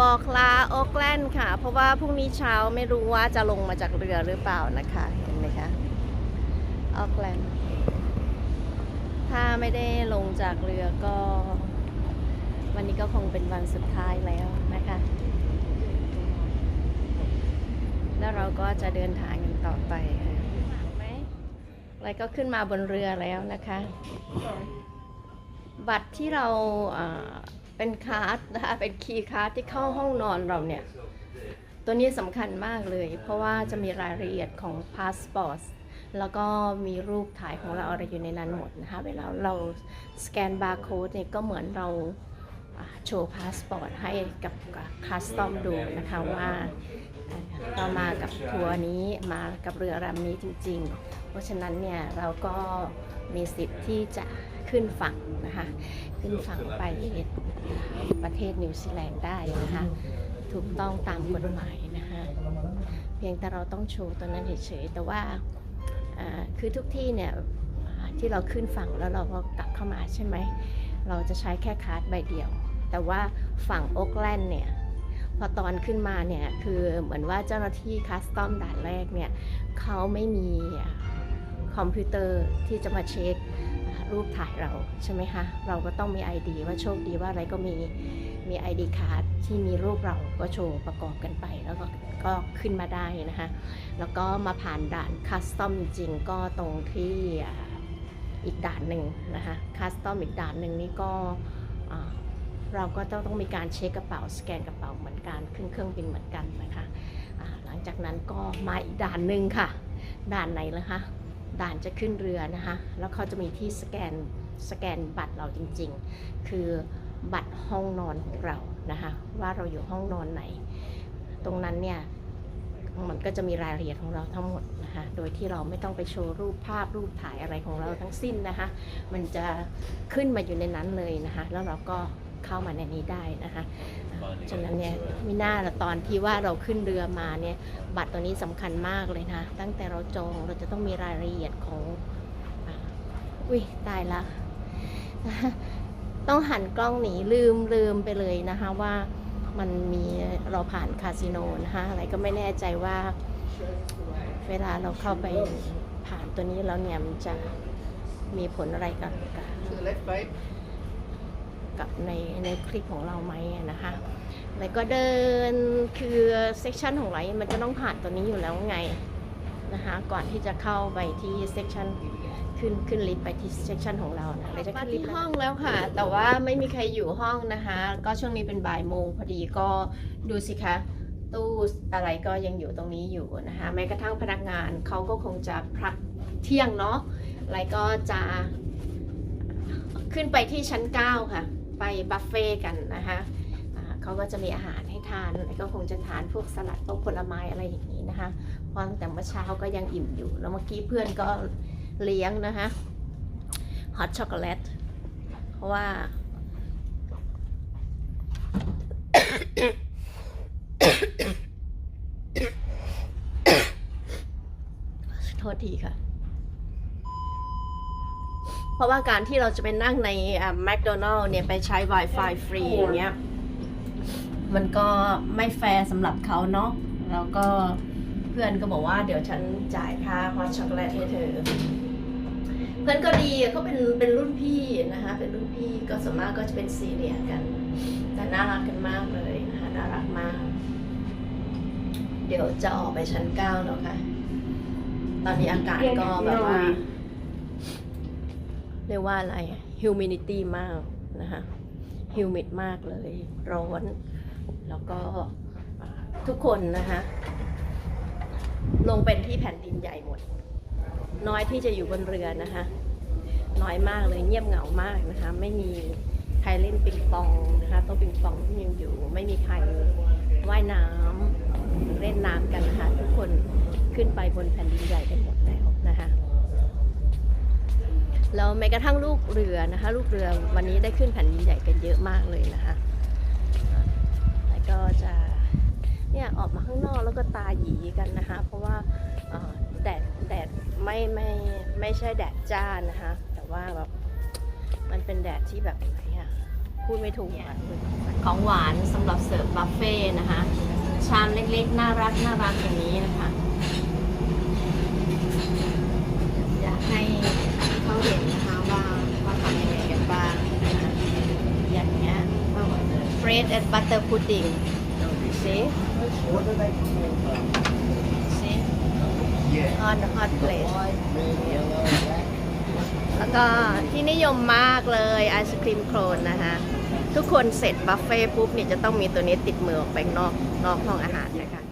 บอกลาโอ๊กแลนด์ค่ะ เพราะว่าพรุ่งนี้เช้าไม่รู้ว่าจะลงมาจากเรือหรือเปล่านะคะ เห็นไหมคะโอ๊กแลนด์ถ้าไม่ได้ลงจากเรือก็ วันนี้ก็คงเป็นวันสุดท้ายแล้วนะคะ แล้วเราก็จะเดินทางกันต่อไปค่ะอะไรก็ขึ้นมาบนเรือแล้วนะคะ บัตรที่เรา เป็นคาร์ดนะคะเป็นคีย์คาร์ดที่เข้าห้องนอนเราเนี่ย ตัวนี้สำคัญมากเลย เพราะว่าจะมีรายละเอียดของพาสปอร์ตแล้วก็มีรูปถ่ายของเราอะไรอยู่ในนั้นหมดนะคะเวลาเราสแกนบาร์โค้ดเนี่ยก็เหมือนเรา โชว์พาสปอร์ตให้กับคัสตอมดูนะคะว่าเรามากับทัวร์นี้มากับเรือลำนี้จริง ๆ เพราะฉะนั้นเนี่ยเราก็มีสิทธิ์ที่จะขึ้นฝั่งนะคะ ขึ้นฝั่งไปประเทศนิวซีแลนด์ได้นะคะ ถูกต้องตามกฎหมายนะคะ เพียงแต่เราต้องโชว์ตัวนั้นเฉยๆ แต่ว่าคือทุกที่เนี่ยที่เราขึ้นฝั่งแล้วเราก็กลับเข้ามาใช่ไหม เราจะใช้แค่คาร์ดใบเดียว แต่ว่าฝั่งโอ๊กแลนด์เนี่ยพอตอนขึ้นมาเนี่ยคือเหมือนว่าเจ้าหน้าที่คัสตอมด่านแรกเนี่ยเขาไม่มีคอมพิวเตอร์ที่จะมาเช็ครูปถ่ายเราใช่ไหมคะเราก็ต้องมี ID ว่าโชคดีว่าอะไรก็มีมี ID คาร์ดที่มีรูปเราก็โชว์ประกอบกันไป แล้วก็ก็ขึ้นมาได้นะคะแล้วก็มาผ่านด่านคัสตอมจริงๆก็ตรงที่อีกด่านหนึ่งนะคะคัสตอมอีกด่านหนึ่งนี่ก็ เราก็ต้องต้องมีการเช็คกระเป๋าสแกนกระเป๋าเหมือนกันขึ้นเครื่องบินเหมือนกันนะคะหลังจากนั้นก็มาอีกด่านหนึ่งค่ะ ด่านไหนล่ะคะด่านจะขึ้นเรือนะคะ แล้วเขาจะมีที่สแกนสแกนบัตรเราจริงๆ คือบัตรห้องนอนของเรานะคะ ว่าเราอยู่ห้องนอนไหน ตรงนั้นเนี่ยมันก็จะมีรายละเอียดของเราทั้งหมดนะคะ โดยที่เราไม่ต้องไปโชว์รูปภาพรูปถ่ายอะไรของเราทั้งสิ้นนะคะ มันจะขึ้นมาอยู่ในนั้นเลยนะคะ แล้วเราก็ เข้ามาในนี้ได้นะคะอ่าฉะนั้นเนี่ยมิน่าละตอนที่ว่าเราขึ้นเรือมาเนี่ยบัตรตัวนี้สำคัญมากเลยนะ ตั้งแต่เราจองเราจะต้องมีรายละเอียดของอ่าอุ้ยตายละต้องหันกล้องหนีลืมลืมไปเลยนะคะว่ามันมีเราผ่านคาสิโนนะคะอะไรก็ไม่แน่ใจว่าเวลาเราเข้าไปผ่านตัวนี้แล้วเนี่ยมันจะมีผลอะไรกับ กับ To the left, babe. กับในในคลิปของเราไหมอะนะคะแล้วก็เดินคือเซกชันของเรามันจะต้องผ่านตัวนี้อยู่แล้วไงนะคะก่อนที่จะเข้าไปที่เซกชันขึ้นขึ้นลิฟต์ไปที่เซกชันของเรานะเราจะขึ้นลิฟต์ห้องแล้วค่ะ แต่ว่าไม่มีใครอยู่ห้องนะคะ ก็ช่วงนี้เป็นบ่ายโมงพอดีก็ดูสิคะตู้อะไรก็ยังอยู่ตรงนี้อยู่นะคะแม้กระทั่งพนักงานเขาก็คงจะพักเที่ยงเนาะอะไรก็จะขึ้นไปที่ชั้น 9 ค่ะ ไปบัฟเฟ่กันนะคะเขาก็จะมีอาหารให้ทานก็คงจะทานพวกสลัดพวกผลไม้อะไรอย่างนี้นะคะเพราะตั้งแต่เมื่อเช้าก็ยังอิ่มอยู่ แล้วเมื่อกี้เพื่อนก็เลี้ยงนะคะฮอตช็อกโกแลตเพราะว่า โทษทีค่ะ เพราะว่าการที่เราจะไปนั่งในแมคโดนัลล์เนี่ยไปใช้ Wi-Fi ฟรีอย่างเงี้ยมันก็ไม่แฟร์สำหรับเขาเนาะแล้วก็เพื่อนก็บอกว่าเดี๋ยวฉันจ่ายค่าฮอตช็อกโกแลตให้เธอ เพื่อนก็ดีเขาเป็นเป็นรุ่นพี่นะคะ เป็นรุ่นพี่ก็ส่วนมากก็จะเป็นซีเรียกัน แต่น่ารักกันมากเลยนะคะน่ารักมาก เดี๋ยวจะออกไปชั้นเก้าแล้วค่ะ ตอนนี้อากาศก็แบบว่า เรียกว่าอะไร humidity มากนะคะ humid มากเลย ร้อน แล้วก็ทุกคนนะคะลงเป็นที่แผ่นดินใหญ่หมด น้อยที่จะอยู่บนเรือนะคะ น้อยมากเลยเงียบเหงามากนะคะ ไม่มีใครเล่นปิงปองนะคะโต๊ะปิงปองที่ยังอยู่ ไม่มีใครว่ายน้ำเล่นน้ำกันนะคะ ทุกคนขึ้นไปบนแผ่นดินใหญ่กันหมดแล้วนะ แล้วแม้กระทั่งลูกเรือนะคะ ลูกเรือวันนี้ได้ขึ้นแผ่นดินใหญ่กันเยอะมากเลยนะคะแล้วก็จะเนี่ยออกมาข้างนอกแล้วก็ตาหยีกันนะคะ เพราะว่าแดดแดดไม่ไม่ไม่ใช่แดดจ้านะคะ แต่ว่าแบบมันเป็นแดดที่แบบไหนอะพูดไม่ถูกอะของหวานสำหรับเสิร์ฟบัฟเฟ่นะคะชามเล็กๆ น่ารักน่ารักอย่างนี้นะคะ อยากให้เขาเห็นนะคะว่าว่าทำยังไงกันบ้างนะคะอย่างเงี้ย bread and butter pudding see What do they call them? see Yeah. on the hot plate White, red, yellow, black. แล้วก็ที่นิยมมากเลยไอศครีมโครนนะคะทุกคนเสร็จบัฟเฟ่ต์ปุ๊บเนี่ยจะต้องมีตัวนี้ติดมือออกไปนอกนอกห้องอาหารนะคะ